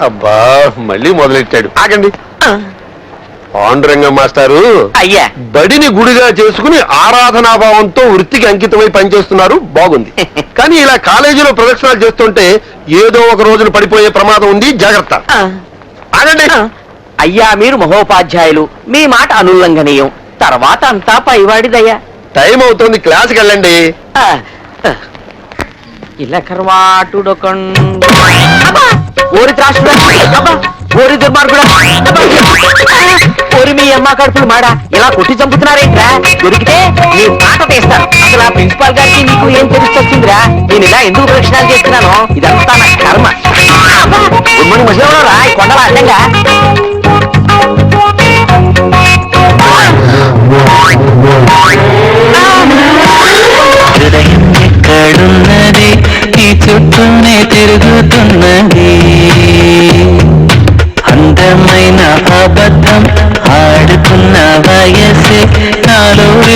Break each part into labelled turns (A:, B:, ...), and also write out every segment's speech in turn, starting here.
A: అబ్బా మళ్ళీ మొదలెట్టాడు. ఆగండి. పాండురంగ మాస్టారు
B: అయ్యా.
A: బడిని గుడిగా చేసుకుని ఆరాధనాభావంతో వృత్తికి అంకితమై పనిచేస్తున్నారు. బాగుంది. కానీ ఇలా కాలేజీలో ప్రదక్షిణాలు చేస్తుంటే ఏదో ఒక రోజున పడిపోయే ప్రమాదం ఉంది. జాగ్రత్త. ఆగండి.
B: అయ్యా మీరు మహోపాధ్యాయులు. మీ మాట అనుల్లంఘనీయం. తర్వాత అంతా పైవాడిదయ్యా.
A: టైం అవుతుంది. క్లాస్కి వెళ్ళండి.
B: ఇలా కర్వాటుడొకండు ఓరి త్రాసుడా అబ్బా, ఓరి దుర్మార్గుడా ఓరి మీ అమ్మ కడుపులు మాడా. ఇలా కొట్టి చంపుతున్నారేంట్రా? దొరికితే నీ మాట తీస్తాను. అసలు ఆ ప్రిన్సిపాల్ గారికి నీకు ఏం తెలుస్తొచ్చిందిరా నేను ఇలా ఎందుకు ప్రశ్నలు చేస్తున్నాను? ఇదంతా నా కర్మ. అబ్బా, గుమ్మడి ముసలివాడు రా ఈ అడ్డంగా.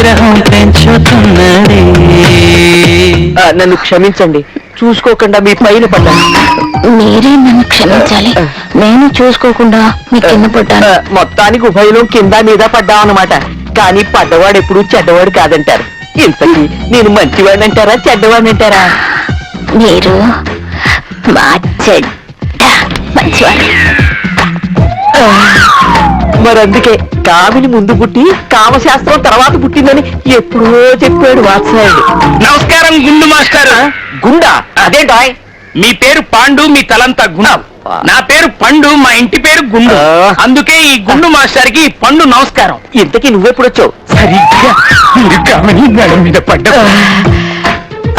C: విరహం పెంచుతున్నది.
B: ఆ, నన్ను క్షమించండి. చూసుకోకుండా మీ పైన పడ్డాను.
D: మీరే నన్ను క్షమించాలి. నేను చూసుకోకుండా మీ కింద పడ్డాను.
B: మొత్తానికి ఉభయలో కింద మీద పడ్డాం అన్నమాట కానీ పడ్డవాడు ఎప్పుడు చెడ్డవాడు కాదంటారు. ఇంతకీ నేను మంచివాడిని అంటారా చెడ్డవాడిని అంటారా
D: మీరు మా చెడ్డ మంచివారు
B: మరి అందుకే కామిని ముందు పుట్టి కామశాస్త్రం తర్వాత పుట్టిందని ఎప్పుడో చెప్పాడు వాత్సాయుడు.
E: నమస్కారం గుండు మాస్టర్.
B: గుండా? అదేంటా
E: మీ పేరు పాండు మీ తలంతా గుండు. నా పేరు పండు మా ఇంటి పేరు గుండు. అందుకే ఈ గుండు మాస్టర్కి పండు నమస్కారం.
B: ఇంతకీ నువ్వెప్పుడు వచ్చావు సరిగ్గా
E: మీరు కామని మేడం మీద పడ్డ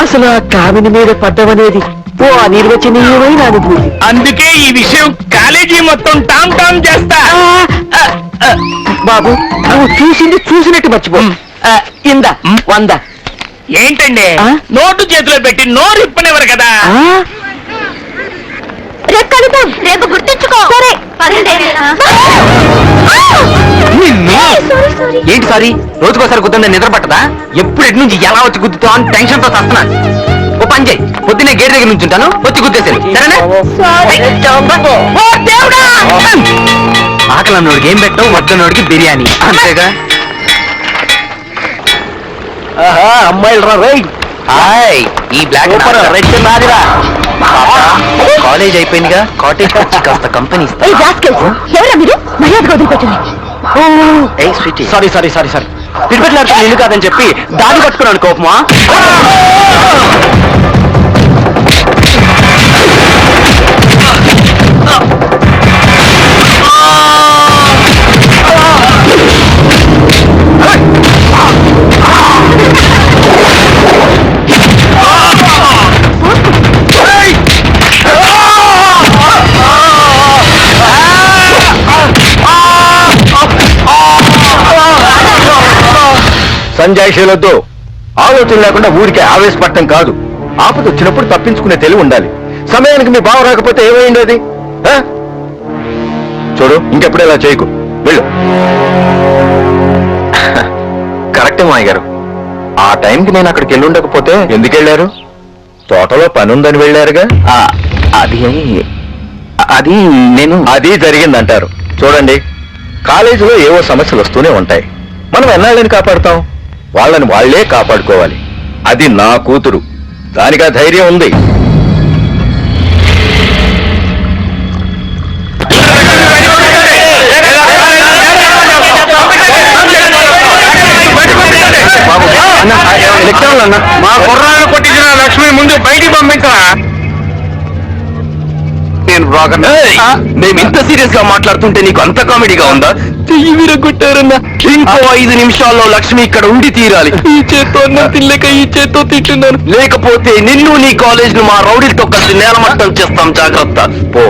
B: అసలు ఆ కామిని మీద పడ్డమనేది ఓ అనిర్వచనీయమైన అనుభూతి.
E: అందుకే ఈ విషయం కాలేజీ మొత్తం టామ్ టామ్ చేస్తా.
B: బాబు నువ్వు చూసింది చూసినట్టు మర్చిపో. ఇందా వంద.
E: ఏంటండి? నోటు చేతిలో పెట్టి నోరు ఇప్పనివ్వరు కదా?
D: రేపు కలుద్దాం రేపు గుర్తుంచుకో. సరే.
B: ఏంటి సారీ? రోజుకోసారి గుద్దండి నిద్ర పట్టదా? ఎప్పుడు ఎటు నుంచి ఎలా వచ్చి గుద్దుతావు అని టెన్షన్తో వస్తున్నాను ఓ పని చేయి. పొద్దున్నే గేట్ దగ్గర నుంచి ఉంటాను వచ్చి గుద్దేశాను సరేనా? ఓ దేవుడా! ఆకలి అన్నోడికి ఏం పెట్టావు? వద్దన్నోడికి బిర్యానీ. అంతేగా? అమ్మాయిలు రా రై హాయ్ ఈ బ్లాక్ రెడ్ నాదిరా. కాలేజ్ అయిపోయిందిగా. కాటేజ్ వచ్చి కాస్త కంపెనీ ఇస్తా.
D: ఎవరా మీరు? మర్యాద వదిలిపెట్టండి.
B: Sorry sorry sorry sorry. Tirupati ఇల్లు కాదని చెప్పి దాడి పట్టుకున్నాను కోపమా?
A: సంజాయిషీలతో ఆలోచన లేకుండా ఊరికే ఆవేశపడటం కాదు. ఆపద వచ్చినప్పుడు తప్పించుకునే తెలివి ఉండాలి. సమయానికి మీ బావ రాకపోతే ఏమైంది అది? చూడు ఇంకెప్పుడు ఇలా చేయకు. వెళ్ళు. కరెక్టే మాయ గారు. ఆ టైంకి నేను అక్కడికి వెళ్ళి ఉండకపోతే ఎందుకు వెళ్ళారు? తోటలో పని ఉందని వెళ్ళారుగా
B: అది అది నేను
A: అది జరిగిందంటారు. చూడండి కాలేజీలో ఏవో సమస్యలు వస్తూనే ఉంటాయి. మనం ఎన్నాళ్ళని కాపాడుతాం? వాళ్ళని వాళ్ళే కాపాడుకోవాలి. అది నా కూతురు. దానికి ఆ ధైర్యం ఉంది.
E: మా కుర్రాన్ని కొట్టించిన లక్ష్మి ముందు బయటికి పంపించరా? నేను బ్రోకర్
A: మేము ఇంత సీరియస్గా మాట్లాడుతుంటే నీకు అంత కామెడీగా ఉందా? చెయ్యి విరగొట్టారన్నా. ఇంకో ఐదు నిమిషాల్లో లక్ష్మి ఇక్కడ ఉండి తీరాలి. ఈ చేత్తో అన్నం తినలేక ఈ చేత్తో తింటున్నాను. లేకపోతే నిన్ను నీ కాలేజ్ను మా రౌడీలతో కలిసి నేలమట్టం చేస్తాం. జాగ్రత్త. పో.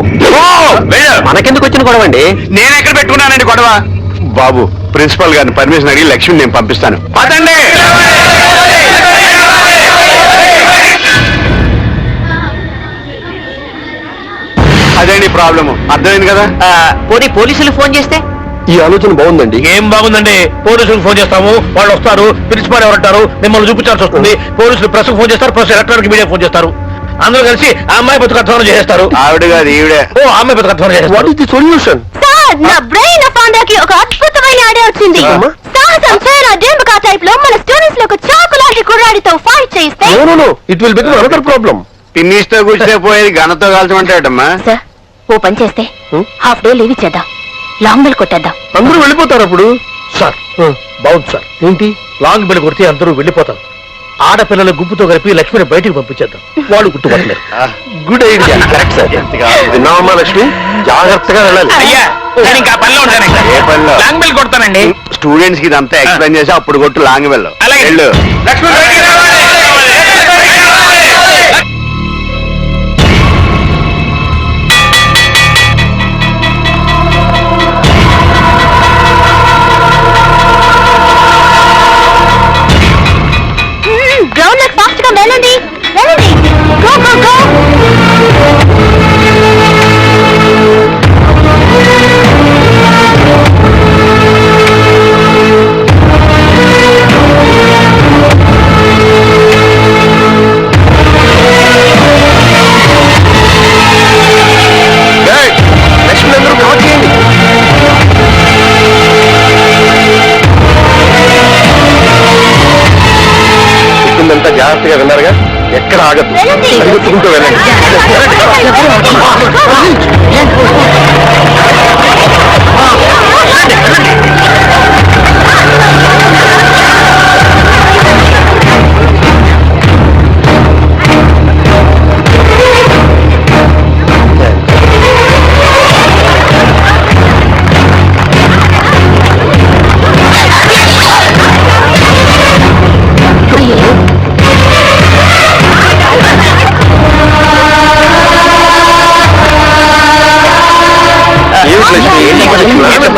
A: మనకెందుకు వచ్చిన గొడవ అండి?
E: నేను ఎక్కడ పెట్టుకున్నానండి గొడవ?
A: బాబు ప్రిన్సిపల్ గారిని పర్మిషన్ అడిగి లక్ష్మి నేను పంపిస్తాను.
E: పదండి!
A: అదేంటి ప్రాబ్లమ్? అర్థమైంది కదా?
B: పోనీ పోలీసులు ఫోన్ చేస్తే?
A: ఈ ఆలోచన బాగుందండి.
E: ఏం బాగుందండి? పోలీసులకు ఫోన్ చేస్తాము వాళ్ళు వస్తారు ప్రిన్సిపాల్ ఎవరంటారు మిమ్మల్ని చూపించాల్సి వస్తుంది. పోలీసులు ప్రెస్ ఫోన్ చేస్తారు ప్రెస్ ఎలక్ట్రానిక్ మీడియా ఫోన్ చేస్తారు.
D: అందరూ కలిసి ఆ అమ్మాయి బతుకు అధ్వానం చేస్తారు
A: ఆవిడ కాదు ఈవిడే.
D: ఓ అమ్మాయి బతుకు అధ్వానం చేస్తారు
A: ది సొల్యూషన్
F: సార్ నా బ్రెయిన్ పాండాకి ఒక అద్భుతమైన ఐడియా వచ్చింది.
A: అమ్మా.
F: సాహసం టైప్లో మన స్టూడెంట్స్లో ఒక చాకు లాంటి కుర్రాడితో ఫైట్ చేయిస్తే
A: no no it will become another problem
G: పిన్నిస్తో కూర్చునే పోయేది ఘనతో కాల్చమంటాడమ్మా.
F: సార్ ఓ పని చేస్తే? హాఫ్ డే లీవ్ ఇచ్చేద్దాం. లాంగ్ బెల్ కొట్టేద్దాం.
A: అందరూ వెళ్ళిపోతారు అప్పుడు?
D: సార్ బాగుంది సార్.
A: ఏంటి?
D: లాంగ్ బెల్ కొడితే అందరూ వెళ్ళిపోతారు. ఆడపిల్లల గుంపుతో కలిపి లక్ష్మిని బయటికి పంపించేద్దాం. వాళ్ళు గుర్తుపట్టలేరు.
A: గుడ్ ఐడియా కరెక్ట్ సార్ విన్నావమ్మా లక్ష్మి? జాగ్రత్తగా వెళ్ళాలి.
D: అయ్యా నేను ఇంకా పనిలో ఉంటానండి.
G: ఏ పనిలో?
D: లాంగ్ బెల్ కొడతానండి.
G: స్టూడెంట్స్కి ఇదంతా ఎక్స్ప్లెయిన్ చేసి అప్పుడు కొట్టు లాంగ్ వెళ్ళు
D: అలాగే.
G: వెళ్ళు.
D: లక్ష్మి
A: ఆగదు. పరిగెత్తుకుంటూ వెళ్ళండి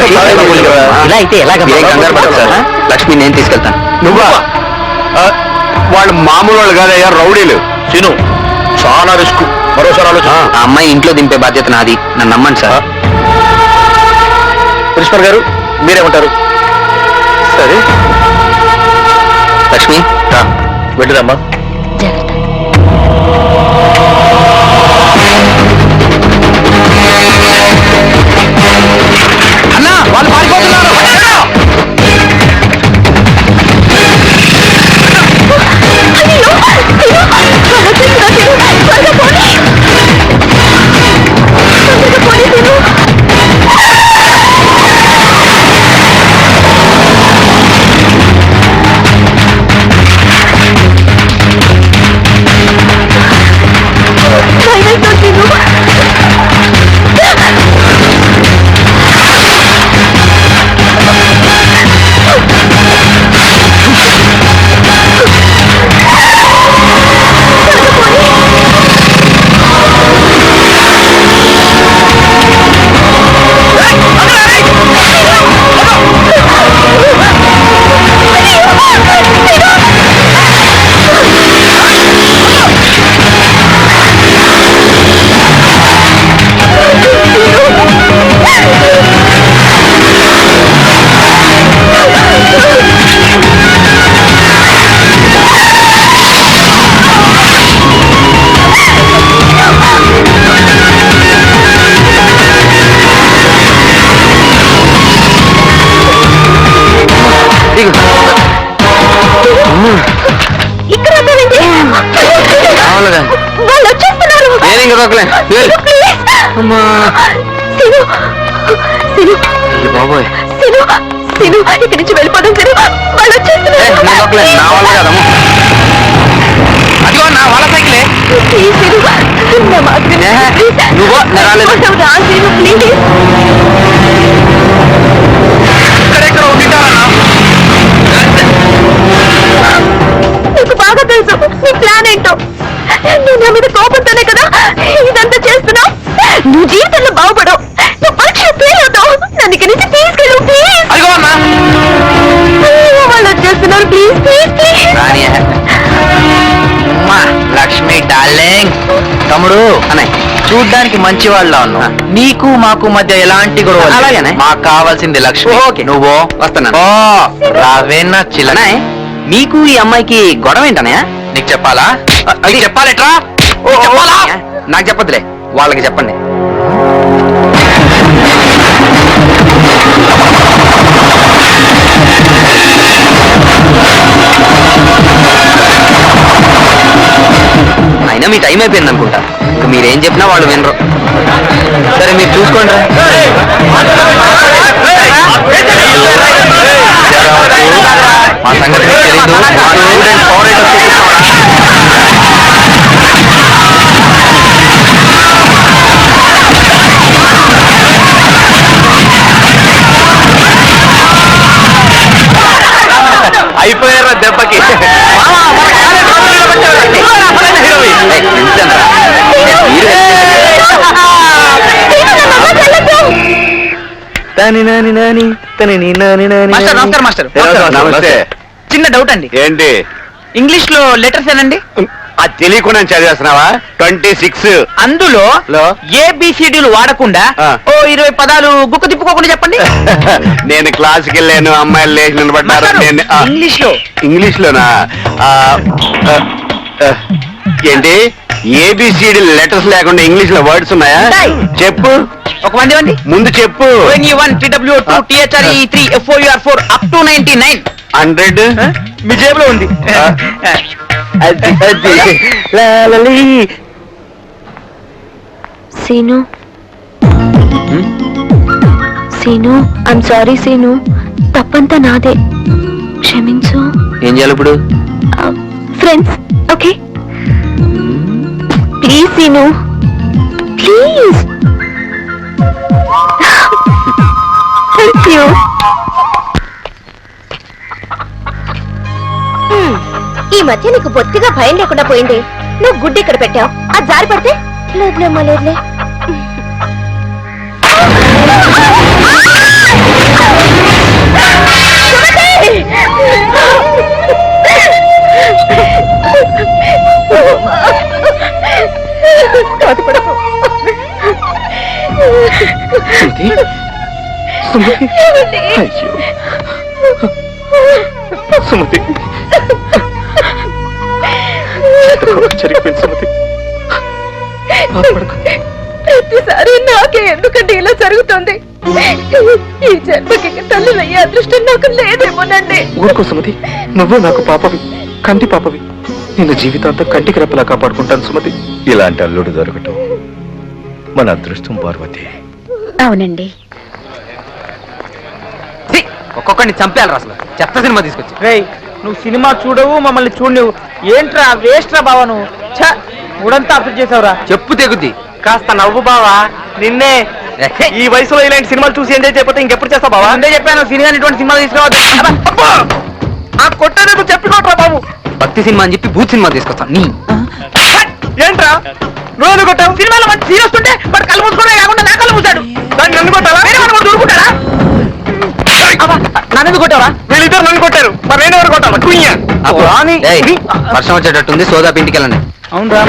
H: ఇలా అయితే ఎలాగ. లక్ష్మి నేను తీసుకెళ్తాను.
G: నువ్వా? వాళ్ళు మామూలు వాళ్ళు కాదయ్యా రౌడీలు.
D: తిను చాలా రిస్క్. మరోసారి ఆలోచన.
H: ఆ అమ్మాయి ఇంట్లో దింపే బాధ్యత నాది. నన్ను నమ్మండి సార్.
D: ప్రిన్సిపల్ గారు మీరేమంటారు?
A: సరే.
H: లక్ష్మి
D: వెళ్ళిరమ్మా
F: కోపంతోనే కదా ఇదంతా చేస్తున్నావు? నువ్వు జీవితంలో బాగుపడవు. నువ్వు పరీక్ష ఫెయిల్ అవుతావు. నన్ను ఇక్కడి నుంచి తీసుకెళ్ళు ప్లీజ్ వాళ్ళు వచ్చేస్తున్నారు. ప్లీజ్ ప్లీజ్
H: లక్ష్మి డార్లింగ్ తమ్ముడు అనే చూడ్డానికి మంచి వాళ్ళ ఉన్నావు. నీకు మాకు మధ్య ఎలాంటి గొడవ అలాగేనే? మాకు కావాల్సింది లక్ష్మి. ఓకే. నువ్వు వస్తున్నాను. ఓ. రావేనా చిల్లనే నీకు ఈ అమ్మాయికి గొడవ ఏంటనే నీకు చెప్పాలా? అది చెప్పాలెట్రా? చెప్పాలా? నాకు చెప్పదులే వాళ్ళకి చెప్పండి. అయినా మీ టైం అయిపోయింది అనుకుంటా. ఇంకా మీరేం చెప్పినా వాళ్ళు వినరు. సరే మీరు చూసుకోండి మా సంగతి తెలీదు. మా స్టూడెంట్
I: దాని నాని నాని తనని నాని నాని
F: మాస్టర్ నమస్కారం మాస్టర్.
G: నమస్తే.
F: చిన్న డౌట్ అండి.
G: ఏంటి?
F: ఇంగ్లీష్లో లెటర్స్ ఏనండి?
G: అది తెలియకుండా చదివేస్తున్నావా? Twenty six.
F: అందులో
G: లో?
F: ఏబిసిడీలు వాడకుండా. ఓ ఇరవై పదాలు గుక్క తిప్పుకోకుండా చెప్పండి.
G: నేను క్లాస్కి వెళ్ళాను అమ్మాయిలు లేచి నిలబడ్డారు. నేను ఇంగ్లీష్లో
F: ఇంగ్లీష్
G: లోనా ఏంటి? ఏబిసిడి లెటర్స్ లేకుండా ఇంగ్లీష్లో వర్డ్స్ ఉన్నాయా. చెప్పు.
F: ఒక వంది వంది
G: ముందు చెప్పు.
F: When you one TW two THR E three FOR four up to ninety nine
G: hundred
F: మీ జేబులో ఉంది.
I: అది అది. లాలలి
D: scene. Seenu I'm sorry Seenu. తప్పంతా నాదే. క్షమించు.
H: ఏం చేయాలి ఇప్పుడు?
D: Friends okay please Seenu. Please you ఈ మధ్య నీకు బొత్తిగా భయం లేకుండా పోయింది. నువ్వు గుడ్డి ఇక్కడ పెట్టావు. అది జారి పడితే? లేదులేమ్మా లేదులే.
I: సుమతి? జరిగిపోయింది సుమతి.
D: ప్రతిసారి నాకే ఎందుకంటే ఇలా జరుగుతుంది? ఈ జన్మకి అదృష్టం నాకు లేదేమోనండి
I: ఊరుకో సుమతి. నువ్వు నాకు పాపవి కంటి పాపవి. నిన్ను జీవితాంతం కంటికి రెప్పలా కాపాడుకుంటాను సుమతి.
J: ఇలాంటి అల్లుడు దొరకటం మన అదృష్టం పార్వతి.
D: అవునండి.
F: ఒక్కొక్కడిని చంపేయాలి అసలు. చెత్త సినిమా తీసుకొచ్చి. రేయ్ నువ్వు సినిమా చూడవు మమ్మల్ని చూడలేవు ఏంట్రా వేస్ట్ రా బావా నువ్వు? ఛ, మూడంతా అప్పు చేసావురా.
H: చెప్పు తెగుద్ది.
I: కాస్త నవ్వు బావా నిన్నే ఈ వయసులో ఇలాంటి సినిమాలు చూసి ఎంజాయ్ చేయకపోతే ఇంకెప్పుడు చేస్తావు బావా?
F: ముందే చెప్పాను సినిమా ఇటువంటి సినిమా తీసుకురావద్దు. అబ్బా!
I: ఆ కొట్టేందుకు చెప్పుకోట్రా బాబు.
H: భక్తి సినిమా అని చెప్పి భూత్ సినిమా తీసుకొస్తాను. నీ.
I: ఏంట్రా? నువ్వు ఎందుకు కొట్టావు?
F: సినిమాలో మంచి సీన్ వస్తుంటే వాడు కళ్ళు మూసుకోవడం కాకుండా నా కళ్ళు మూసాడు
I: దాన్ని నన్ను కొట్టావా?
F: వేరే వాడు దూరుకుంటారా నన్నెందుకు కొట్టావా?
I: వీళ్ళిద్దరు నన్ను కొట్టారు. మరి నేను ఎవరు కొట్టాలి? కుయ్య
H: వర్షం వచ్చేటట్టుంది సోదాపు ఇంటికి వెళ్ళండి.
F: అవునరా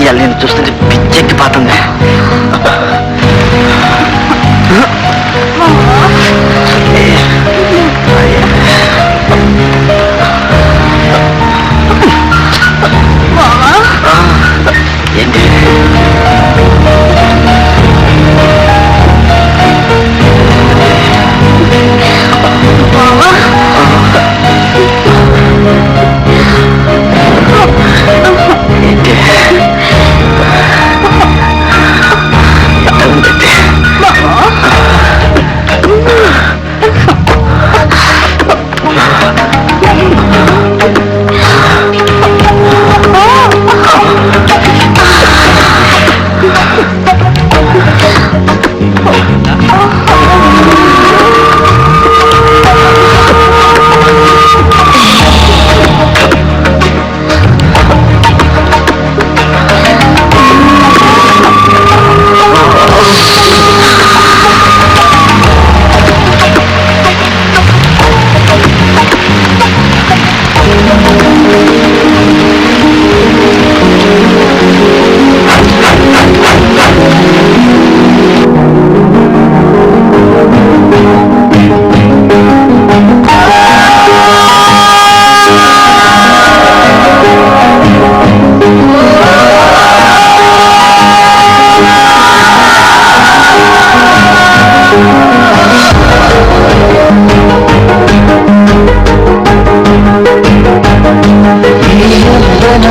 H: ఇవాళ నేను చూస్తుంటే పిచ్చెక్కి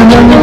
K: no, no.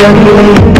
K: Thank
C: you.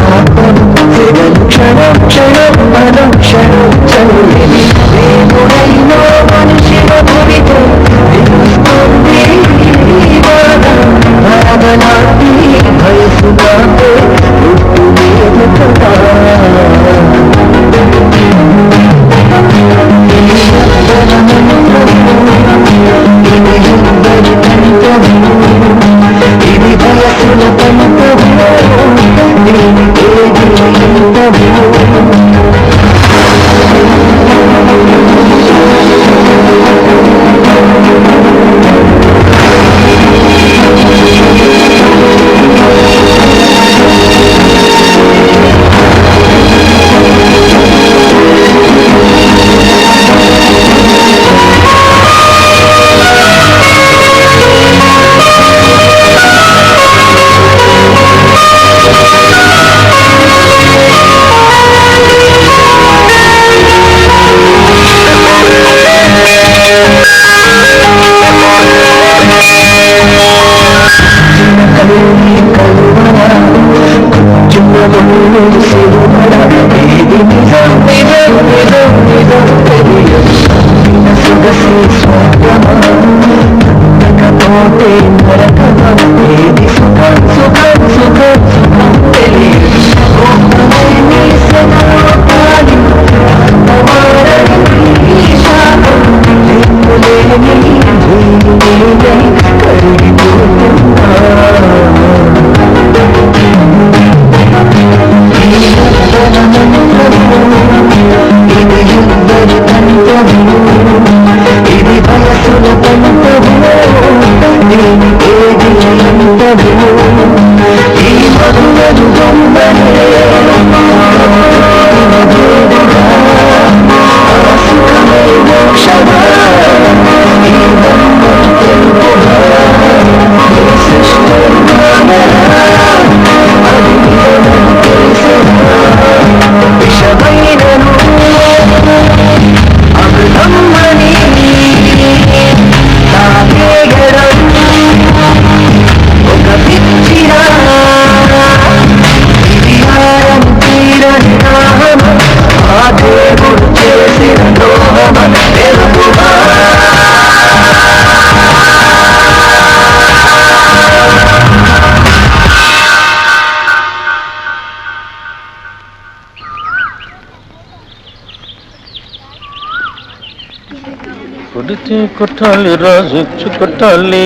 C: కొట్టాలి రాజు కొట్టాలి.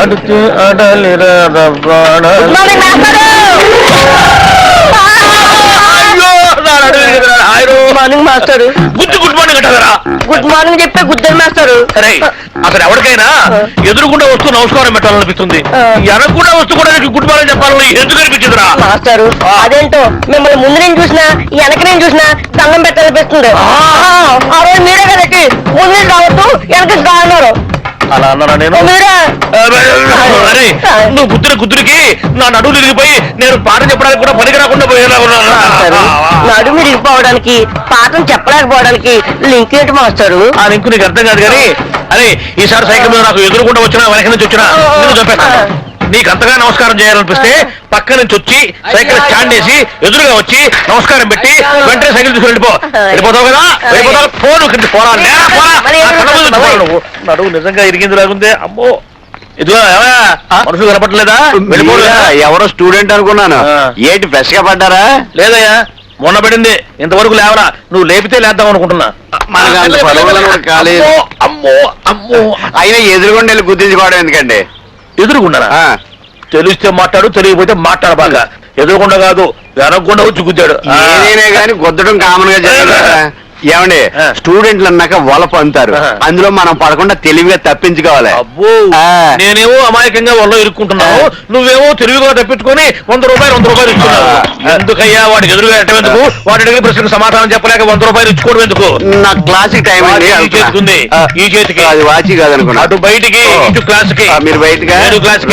C: అడితే ఆడాలి
L: మార్నింగ్ మాస్టర్.
C: గుడ్ గుడ్ అంటారా
L: గుడ్ మార్నింగ్ చెప్పే గుద్దరు మాస్టర్
C: సరే అసలు ఎవరికైనా ఎదురుకుండా వస్తూ నమస్కారం పెట్టాలనిపిస్తుంది. ఎనకుండా వస్తూ కూడా నీకు గుడ్ మార్నింగ్ చెప్పాలని ఎందుకు అనిపించిందిరా?
L: మాస్టర్ అదేంటో మిమ్మల్ని ముందు నేను చూసినా వెనక నేను చూసినా దండం పెట్టాలనిపిస్తుంది. ఆ. రోజు మీరే కదండి ముందు రావద్దు వెనక నుంచి రా అన్నారు
C: అలా
E: అన్నారా నేను? అరే నువ్వు గుద్దున గుద్దురికి నా నడువులు ఇరిగిపోయి నేను పాఠం చెప్పడానికి కూడా పనికి రాకుండా పోయేలా ఉన్నాను
M: నడుము ఇరిగిపోవడానికి పాఠం చెప్పలేకపోవడానికి లింక్ ఏంటి మాస్టారు?
E: ఆ లింకు నీకు అర్థం కాదు కానీ అరే ఈసారి సైకిల్ మీద నాకు ఎదురుకుండా వచ్చినా వెనక నుంచి వచ్చినా నిన్ను చంపేస్తాను. నీకు అంతగా నమస్కారం చేయాలనిపిస్తే పక్క నుంచి వచ్చి సైకిల్ స్టాండ్ వేసి ఎదురుగా వచ్చి నమస్కారం పెట్టి వెంటనే సైకిల్ తీసుకుని వెళ్ళిపో. వెళ్ళిపోతావు కదా? వెళ్ళిపోతావు. ఫోన్ కింద పోరా? నువ్వు. నడువు నిజంగా ఇరిగింది లాగుందే అమ్మో. ఇదిగో? మనుషులు
G: మీరా? ఎవరో స్టూడెంట్ అనుకున్నాను. ఏంటి ఫ్రెష్గా పడ్డారా?
E: లేదయ్యా. మొన్న పడింది. ఇంతవరకు లేవరా. నువ్వు లేపితే లేద్దాం అనుకుంటున్నా. అమ్మో అమ్మో.
G: అయినా ఎదురుగుండా వెళ్ళి గుర్తించుకోవడం ఎందుకండి?
E: ఎదురుకున్నారా
G: ఆ,
E: తెలిస్తే మాట్లాడు తెలియకపోతే మాట్లాడ బాగా ఎదురుకుండా కాదు వెనకుండా వచ్చి గుద్దాడు
G: కానీ గుద్దడం కామన్గా జరిగింది. ఏమండి. స్టూడెంట్లు అన్నాక వలప అంటారు. అందులో మనం పడకుండా తెలివిగా తప్పించుకోవాలి.
E: అబ్బో. నేనేమో అమాయకంగా వల్ల ఇరుక్కుంటున్నావు నువ్వేమో తెలివిగా తప్పించుకొని వంద రూపాయలు వంద రూపాయలు ఇస్తున్నావు. ఎందుకయ్యా? వాడికి ఎదురుగా ఎట్టేందుకు వాడి అడిగిన ప్రశ్నకు సమాధానం చెప్పలేక వంద రూపాయలు ఇచ్చుకోవడం ఎందుకు?
G: నా క్లాసిక్ టైం
E: చేతికి ఈ చేతికి.
G: అది వాచి కాదనుకున్నా.
E: అటు బయటికి. ఇటు
G: క్లాస్కి మీరు బయటగా
E: నేను
N: క్లాస్కి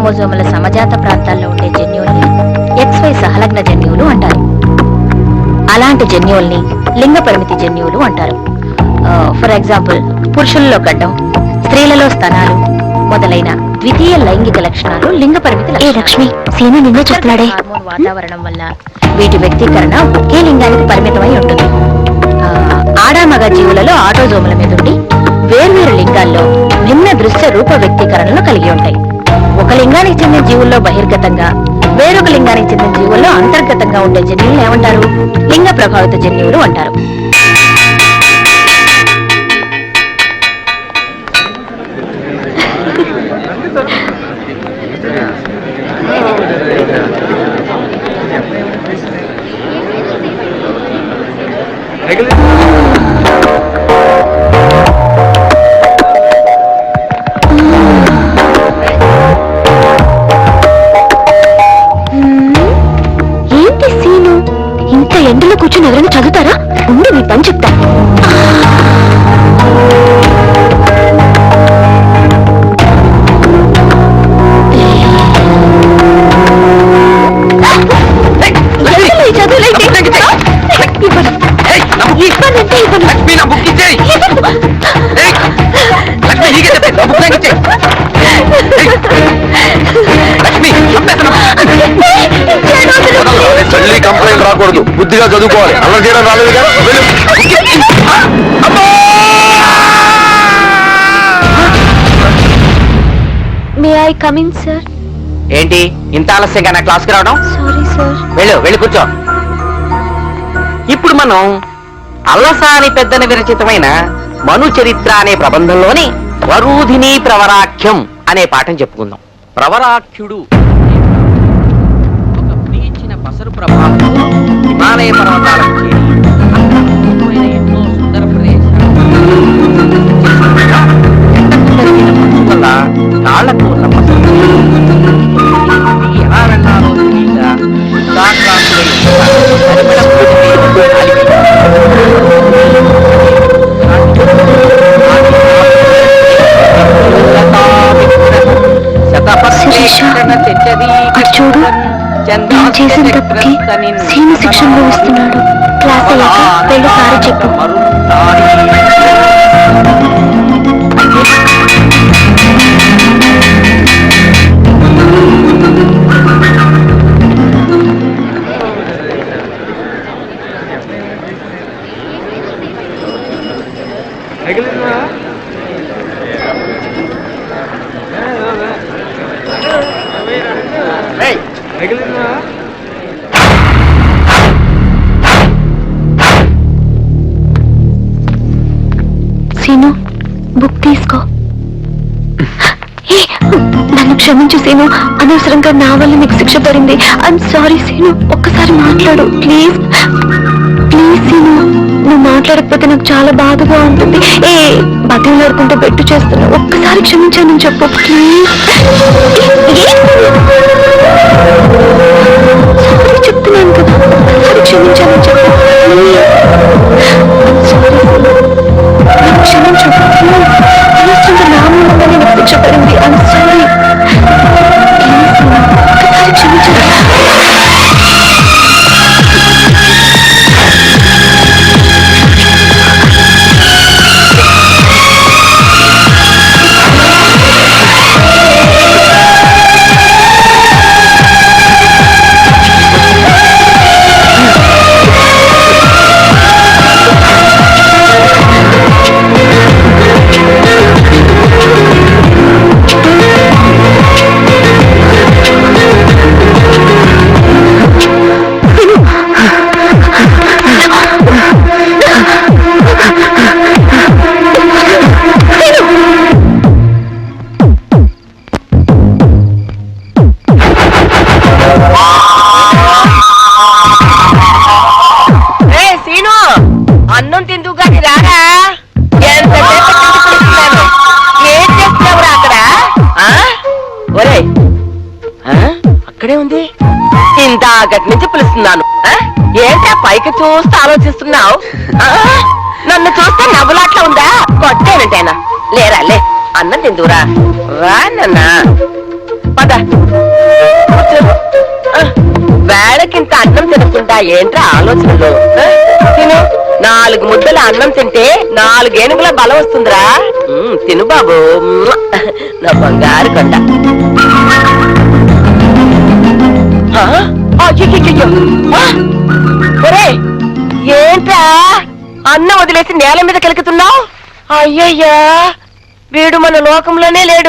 N: క్రోమోజోముల సమజాత ప్రాంతాల్లో ఉండే జన్యువుల్ని ఎక్స్వై సహలగ్న జన్యువులు అంటారు. అలాంటి జన్యువుల్ని లింగ పరిమితి జన్యువులు అంటారు. ఫర్ ఎగ్జాంపుల్ పురుషుల్లో గడ్డం స్త్రీలలో స్తనాలు మొదలైన ద్వితీయ లైంగిక లక్షణాలు లింగ పరిమితి ఏ లక్ష్మి సీమ నిన్నే చెప్తున్నాడే. వాతావరణం వల్ల వీటి వ్యక్తీకరణ ఒకే లింగానికి పరిమితమై ఉంటుంది. ఆ, ఆడ మగ జీవులలో ఆటోజోముల మీద ఉండి వేర్వేరు లింగాల్లో భిన్న దృశ్య రూప వ్యక్తీకరణలు కలిగి ఉంటాయి. ఒక లింగానికి చెందిన జీవుల్లో బహిర్గతంగా వేరొక లింగానికి చెందిన జీవుల్లో అంతర్గతంగా ఉండే జన్యువులు ఏమంటారు? లింగ ప్రభావిత జన్యువులు అంటారు.
G: బుద్ధిగా చదువుకోవాలి. అలా చేయడం రాలేదు కదా.
N: మే ఐ కమిన్ సార్
M: ఏంటి? ఇంత ఆలస్యంగా నా క్లాస్కి రావడం?
N: సారీ సార్
M: వెళ్ళు వెళ్ళి కూర్చో. ఇప్పుడు మనం అల్లసాని పెద్దన విరచితమైన మను చరిత్ర అనే ప్రబంధంలోని వరూధిని ప్రవరాఖ్యం అనే పాఠం చెప్పుకుందాం. ప్రవరాఖ్యుడు. పసరు ప్రభావం హిమాలయ పర్వతాలకు చేరి అద్భుతమైన ఎన్నో సుందర తగిలిన మంచు వల్ల కాళ్ళకు ఉన్న పసరు ఎలా వెళ్ళాలో తెలియక
N: చూడు. నేను చేసిన తప్పుకి సీను శిక్ష అనుభవిస్తున్నాడు క్లాస్ అయ్యాక వెళ్ళి సారీ చెప్పు. సీను బుక్ తీసుకో. ఏ, నన్ను క్షమించు సీను. అనవసరంగా నా వల్ల నీకు శిక్ష పడింది. I'm sorry Seenu. ఒక్కసారి మాట్లాడు ప్లీజ్ ప్లీజ్ సీను.
D: నువ్వు మాట్లాడకపోతే నాకు చాలా బాధగా ఉంటుంది. ఏ బతిలాడుకుంటూ బెట్టు చేస్తున్నావు. ఒక్కసారి క్షమించాను చెప్పు ప్లీజ్ సారీ చెప్తున్నాను కదా. ఒక్కసారి క్షమించాను చెప్పు. క్షమించు. నా మూలంగా నేను కూర్చోబడింది ఐమ్ సారీ
O: నుంచి ఏంటా పైకి చూస్తూ ఆలోచిస్తున్నావు? నన్ను చూస్తే నవ్వులాట్లా ఉందా? కొట్టేనంటేనా లేరా లే. అన్నం తిందురా రా నాన్న పద. వేళకింత అన్నం తినకుండా ఏంట్రా ఆలోచనలు? తిను. నాలుగు ముద్దల అన్నం తింటే నాలుగేనుగుల బలం వస్తుందిరా. తిను బాబు. నా బంగారు కొండ. ఆ? ఏంట్రా అన్నం వదిలేసి నేల మీద కెలుకుతున్నావు అయ్యయ్యా వీడు మన లోకంలోనే లేడు